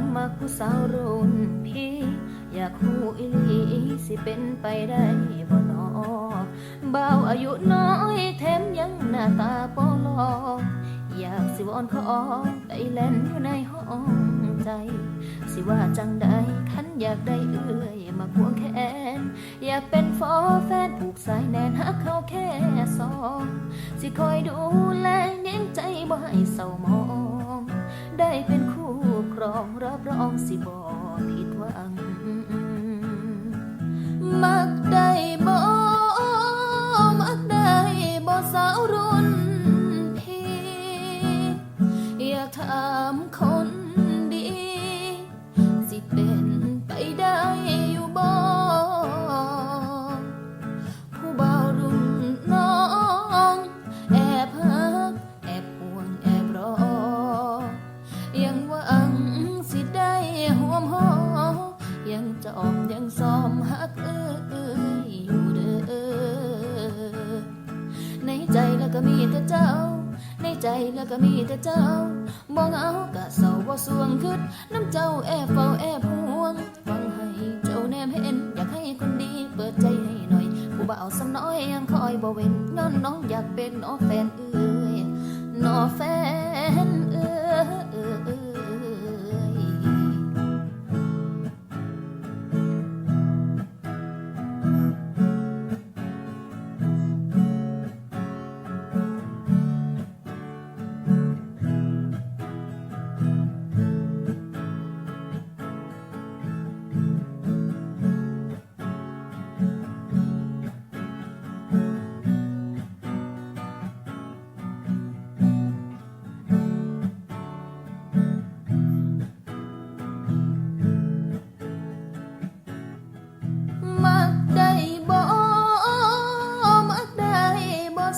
งมาผู้สาวรุ่นพี่ อยากหูอีหลีสิเป็นไปได้บ่นอบ่าวอายุน้อยแถมยังหน้าตาปอลออยากสิวอนขอได้แล่นอยู่ในห้องใจ สิว่าจังใดคันอยากได้เอื้อยมาควงแขน อยากเป็นฟอแฟนผูกสายแน่นหักเขาแค่สอง สิคอยดูแลเน้นใจบ่ให้เศร้ามอง องรับรองสิบ่ผิดหวัง สิได้ห่วมหอยังจอมยังซ้อมฮักเอ้ยอยู่เด้อในใจแล้วก็มีแต่เจ้า ในใจแล้วก็มีแต่เจ้าบ่เหงากะเศร้าบ่สวงคืดน้ำเจ้าแอบเฝ้าแอบห่วงหวังให้เจ้าแนมเห็นอยากให้คนดีเปิดใจให้หน่อยผู้บ่าวสำน้อยยังคอยบ่เว้นย้อนน้องอยากเป็นน้อแฟนเอ้ยน้อแฟน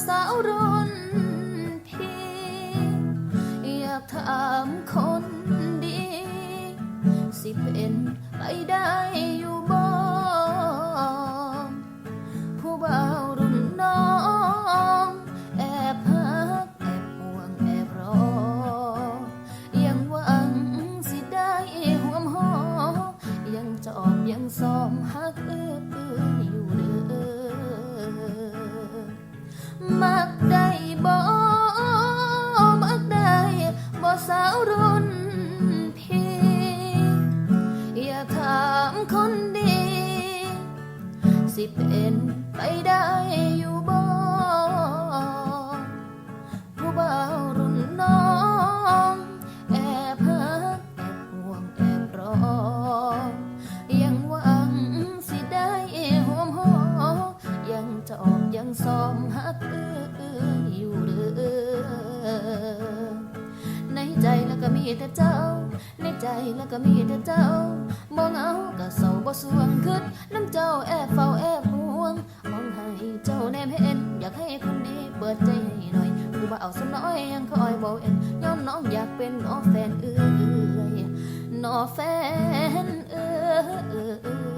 สาวรุ่นพี่ อยากถามคนดี สิเป็นไปได้ สิเป็นไปได้อยู่บ่ผู้เบารุ่นน้องแอบฮักแอบห่วงแอบรอยังหวังสิได้ห่วมหอยังจอมยังซ้อมฮักเอื้ออยู่เด้อในใจแล้วก็มีแต่เจ้า ในใจแล้วก็มีแต่เจ้าบ่เหงากะเศร้าบ่สวงคืดน้ำเจ้าแอบเฝ้า ปิดใจให้หน่อยผู้บ่าวสน้อยยังคอยบอกเอ็นย้อนน้องอยากเป็นน้อแฟนเอื้อยน้อแฟนเอื้อย